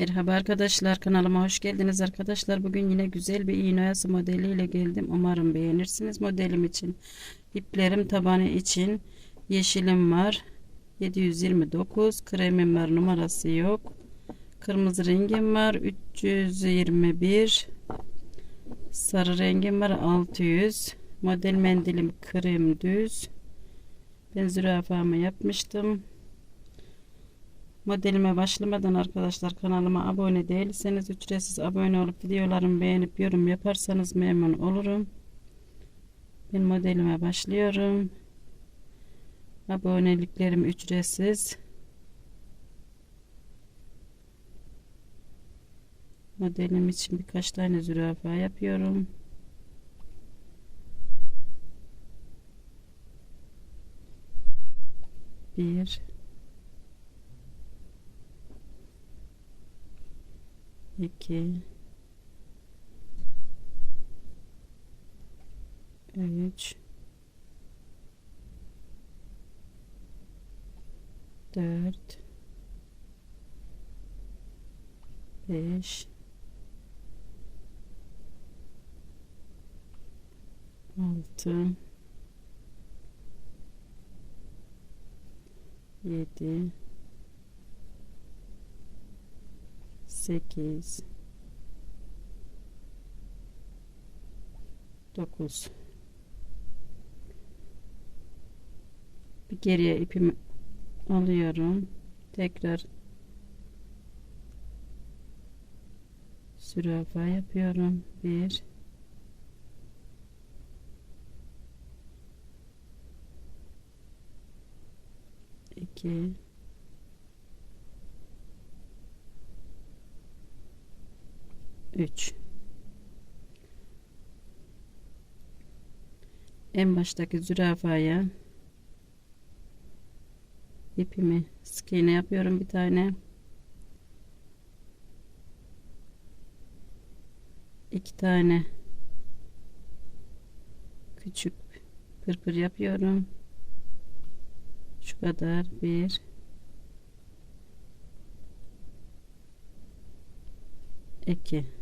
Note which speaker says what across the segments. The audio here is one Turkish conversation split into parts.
Speaker 1: Merhaba arkadaşlar kanalıma hoş geldiniz arkadaşlar. Bugün yine güzel bir iğne oyası modeliyle geldim. Umarım beğenirsiniz modelim için. İplerim tabanı için yeşilim var. 729 kremim var numarası yok. Kırmızı rengim var 321 sarı rengim var 600 model mendilim krem düz ben zürafamı yapmıştım Modelime başlamadan arkadaşlar kanalıma abone değilseniz ücretsiz abone olup videolarımı beğenip yorum yaparsanız memnun olurum. Ben modelime başlıyorum. Aboneliklerim ücretsiz. Modelim için birkaç tane zürafa yapıyorum. Bir, iki, üç, dört, beş, altı, yedi, sekiz, dokuz. Bir geriye ipimi alıyorum. Tekrar zürafa yapıyorum. Bir, iki, 3 en baştaki zürafaya ipimi sık iğne yapıyorum bir tane. İki tane küçük pırpır yapıyorum. Şu kadar bir. İki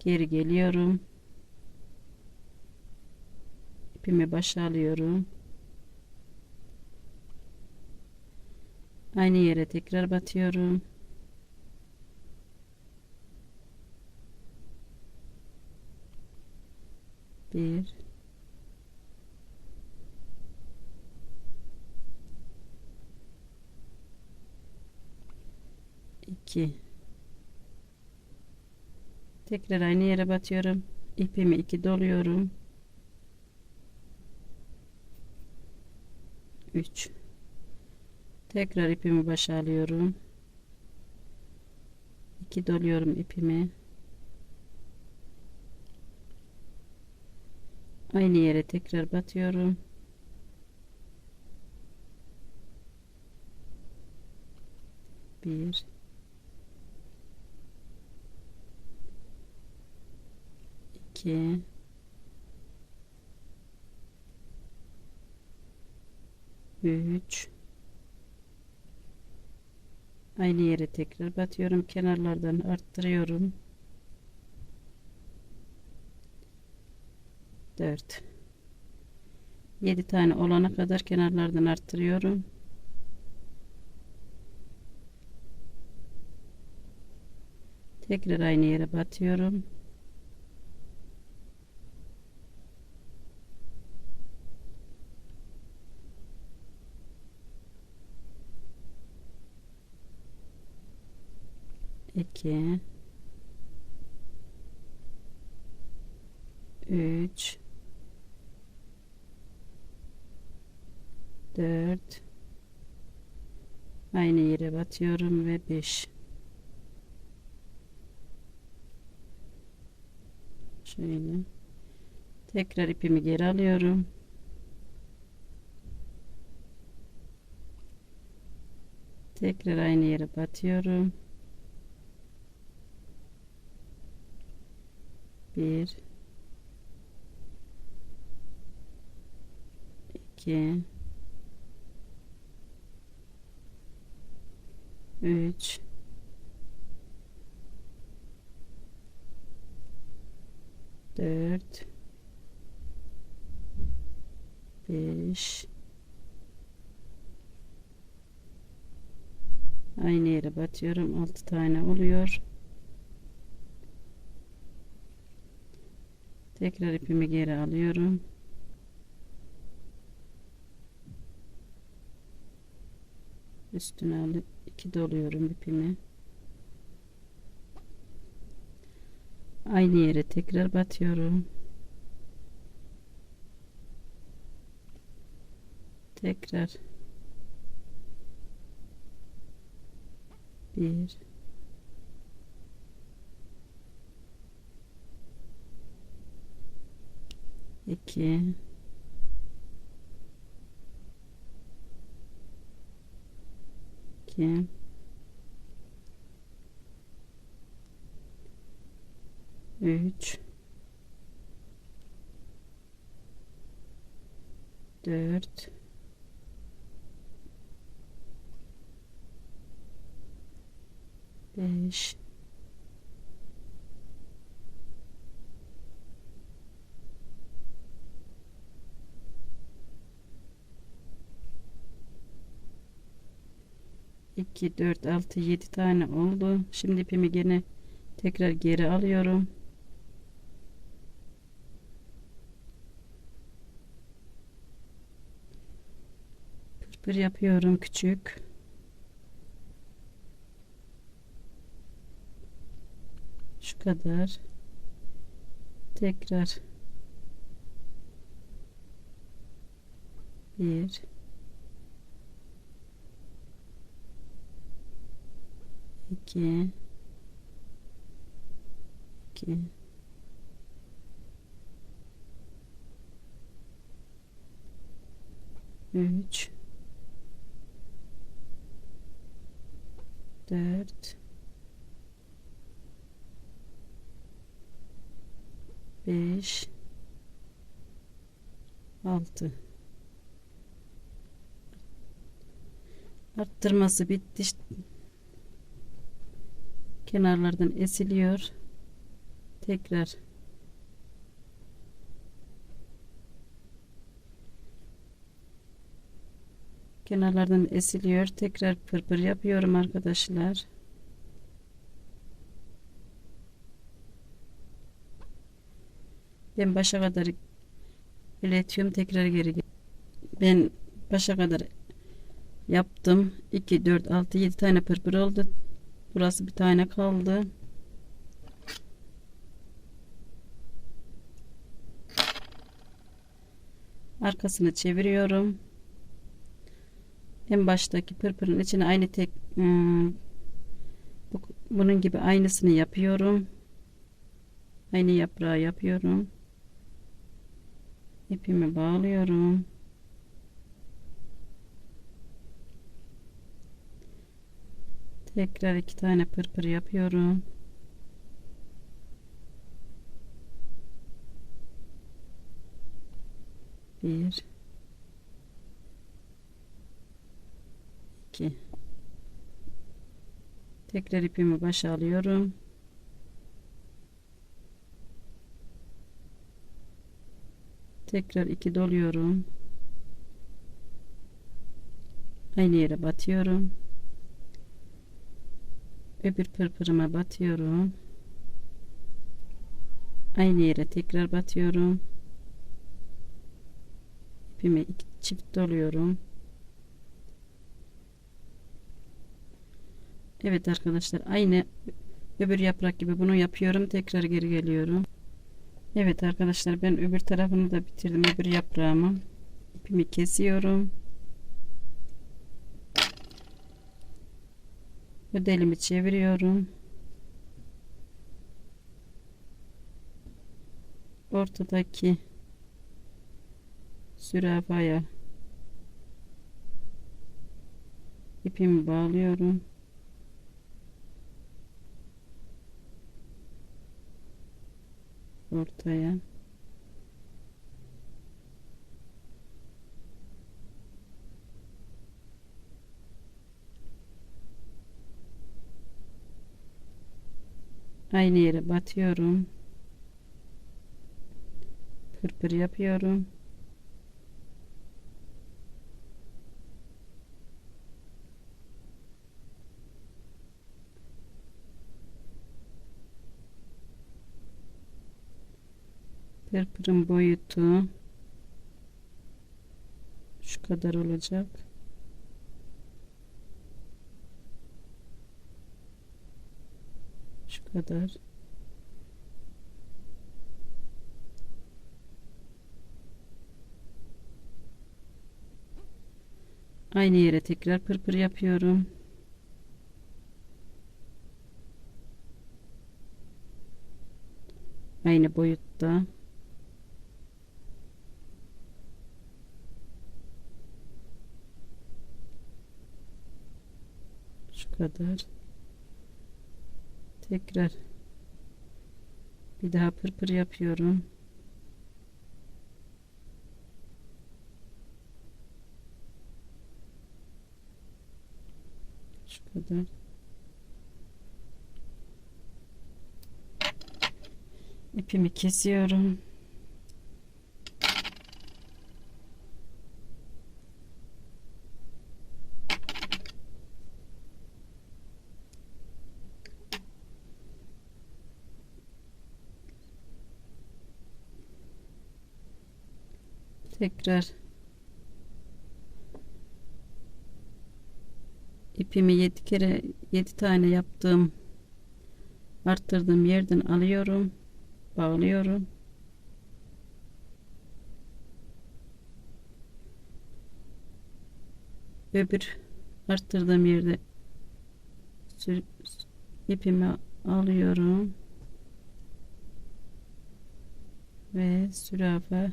Speaker 1: geri geliyorum. İpimi başa alıyorum. Aynı yere tekrar batıyorum. Bir. İki tekrar aynı yere batıyorum. İpimi iki doluyorum. 3 tekrar ipimi başa alıyorum. 2 doluyorum ipimi. Aynı yere tekrar batıyorum. Bir iki üç. Aynı yere tekrar batıyorum kenarlardan arttırıyorum. 4 7 tane olana kadar kenarlardan arttırıyorum. Tekrar aynı yere batıyorum iki üç. Dört. Aynı yere batıyorum ve beş. Şöyle. Tekrar ipimi geri alıyorum. Tekrar aynı yere batıyorum Bir. İki. Üç. Dört. Beş. Aynı yere batıyorum. Altı tane oluyor. Tekrar ipimi geri alıyorum. Üstüne alıp iki doluyorum ipimi. Aynı yere tekrar batıyorum. Tekrar. Bir iki. İki. Üç. Dört. Beş iki dört altı yedi tane oldu. Şimdi ipimi gene tekrar geri alıyorum. Pırpır yapıyorum küçük. Şu kadar. Tekrar. Bir iki. İki. Üç. Dört. Beş. Altı. Arttırması bitti kenarlardan esiliyor. Tekrar. Kenarlardan esiliyor. Tekrar pırpır yapıyorum arkadaşlar. Ben başa kadar iletiyorum. Tekrar geri ben başa kadar yaptım. 2 4 6 7 tane pırpır oldu burası bir tane kaldı. Arkasını çeviriyorum. En baştaki pırpırın içine aynı tek bu- bunun gibi aynısını yapıyorum. Aynı yaprağı yapıyorum. İpimi bağlıyorum tekrar iki tane pırpır yapıyorum. Bir. İki. Tekrar ipimi başa alıyorum. Tekrar iki doluyorum. Aynı yere batıyorum öbür pırpırıma batıyorum. Aynı yere tekrar batıyorum. İpimi iki çift doluyorum. Evet arkadaşlar aynı öbür yaprak gibi bunu yapıyorum tekrar geri geliyorum. Evet arkadaşlar ben öbür tarafını da bitirdim öbür yaprağımı. İpimi kesiyorum modelimi çeviriyorum. Ortadaki zürafaya ipimi bağlıyorum. Ortaya aynı yere batıyorum Pırpır yapıyorum. Pırpırın boyutu şu kadar olacak. Şu kadar. Aynı yere tekrar pırpır yapıyorum. Aynı boyutta. Şu kadar. Tekrar bir daha pırpır yapıyorum. Şu kadar. İpimi kesiyorum. Tekrar. İpimi 7 kere 7 tane yaptığım arttırdığım yerden alıyorum bağlıyorum. Öbür arttırdığım yerde ipimi alıyorum. Ve sürafe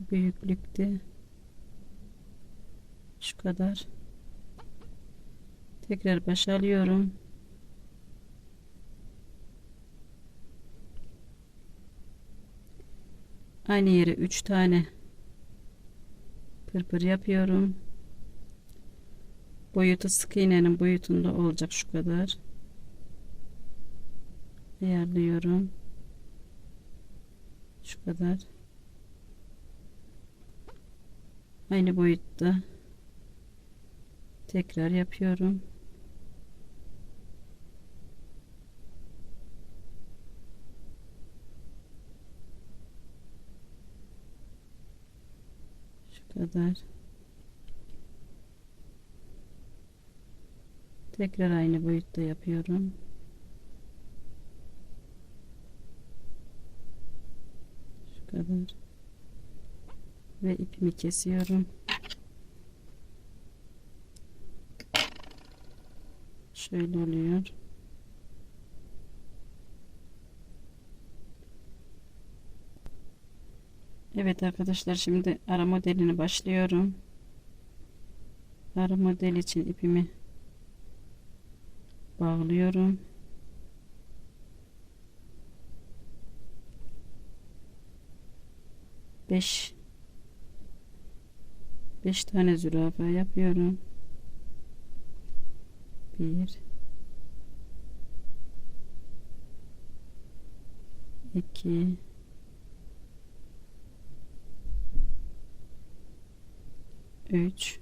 Speaker 1: şu büyüklükte. Şu kadar. Tekrar başa alıyorum aynı yere 3 tane pırpır yapıyorum. Boyutu sık iğnenin boyutunda olacak şu kadar. Ayarlıyorum. Şu kadar aynı boyutta. Tekrar yapıyorum. Şu kadar. Tekrar aynı boyutta yapıyorum. Şu kadar ve ipimi kesiyorum. Şöyle oluyor. Evet arkadaşlar şimdi ara modelini başlıyorum. Ara model için ipimi bağlıyorum. 5 5 tane zürafa yapıyorum. 1 2 3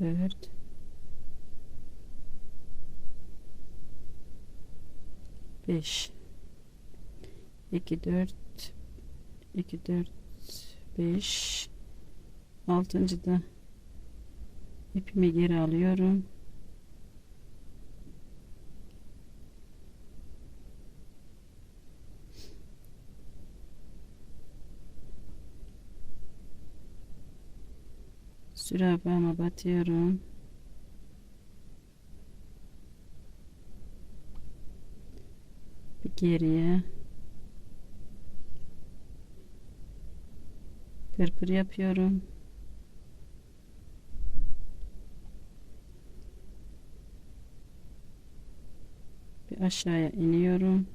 Speaker 1: 4 5 2 4 2 4 5 altıncı da ipimi geri alıyorum. Zürafama batıyorum. Bir geriye pırpır yapıyorum. Bir aşağıya iniyorum.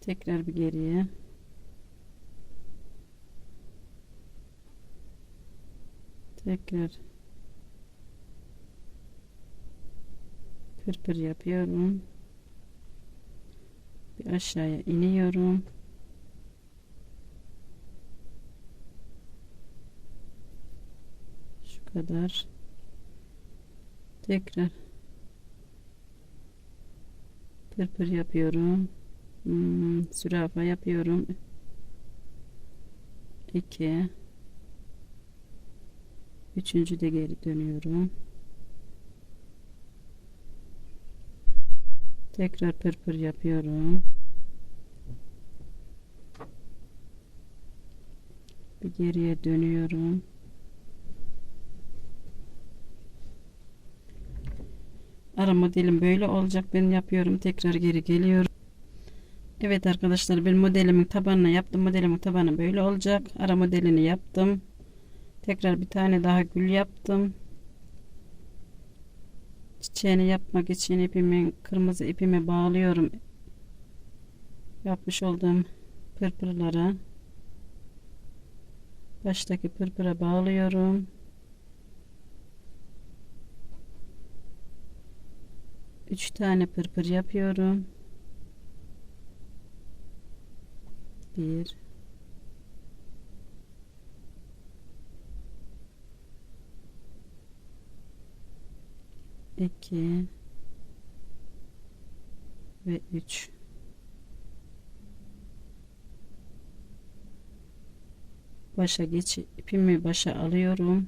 Speaker 1: Tekrar bir geriye. Tekrar. Pırpır yapıyorum. Aşağıya iniyorum. Şu kadar. Tekrar pırpır yapıyorum. Hmm, zürafa yapıyorum. 2 Üçüncü de geri dönüyorum. Tekrar pırpır yapıyorum. Bir geriye dönüyorum. Ara modelim böyle olacak. Ben yapıyorum. Tekrar geri geliyorum. Evet arkadaşlar ben modelimin tabanını yaptım. Modelimin tabanı böyle olacak. Ara modelini yaptım. Tekrar bir tane daha gül yaptım. Çiçeğini yapmak için ipimi kırmızı ipimi bağlıyorum. Yapmış olduğum pırpırlara baştaki pırpıra bağlıyorum. Üç tane pırpır yapıyorum. Bir 2 ve 3 başa geç ipimi başa alıyorum.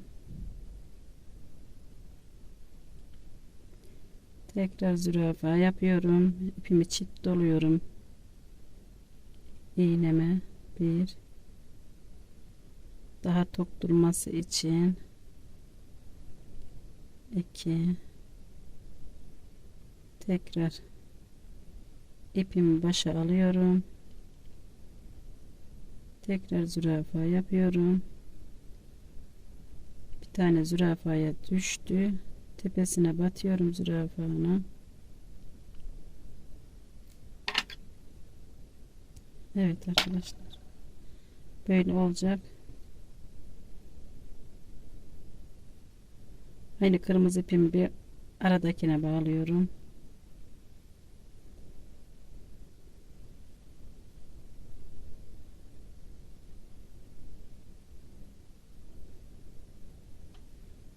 Speaker 1: Tekrar zürafa yapıyorum ipimi çift doluyorum. İğneme bir. Daha tok durması için 2 tekrar ipimi başa alıyorum tekrar zürafa yapıyorum. Bir tane zürafaya düştü. Tepesine batıyorum zürafanın Evet arkadaşlar. Böyle olacak. Aynı kırmızı ipimi bir aradakine bağlıyorum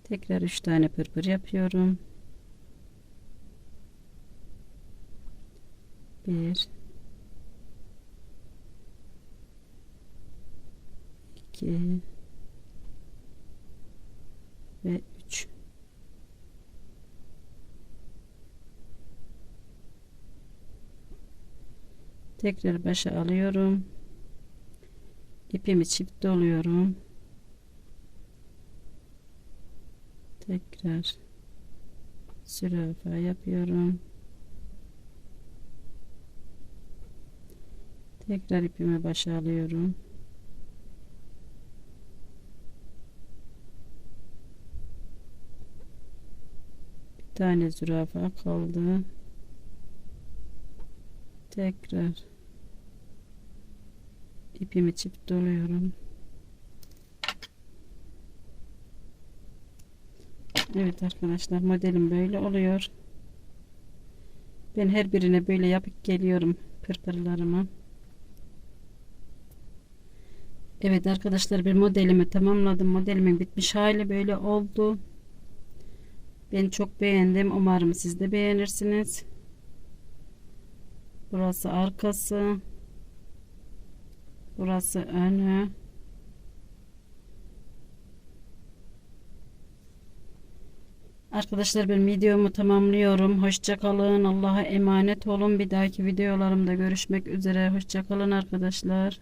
Speaker 1: Tekrar 3 tane pırpır yapıyorum. 1 2 ve 3 Tekrar başa alıyorum. İpimi çift doluyorum. Tekrar zürafa yapıyorum. Tekrar ipimi başa alıyorum. Bir tane zürafa kaldı. Tekrar ipimi çift doluyorum Evet arkadaşlar modelim böyle oluyor. Ben her birine böyle yapıp geliyorum pırpırlarımı. Evet arkadaşlar bir modelimi tamamladım. Modelimin bitmiş hali böyle oldu. Ben çok beğendim. Umarım siz de beğenirsiniz. Burası arkası. Burası önü. Arkadaşlar ben videomu tamamlıyorum. Hoşça kalın. Allah'a emanet olun. Bir dahaki videolarımda görüşmek üzere. Hoşça kalın arkadaşlar.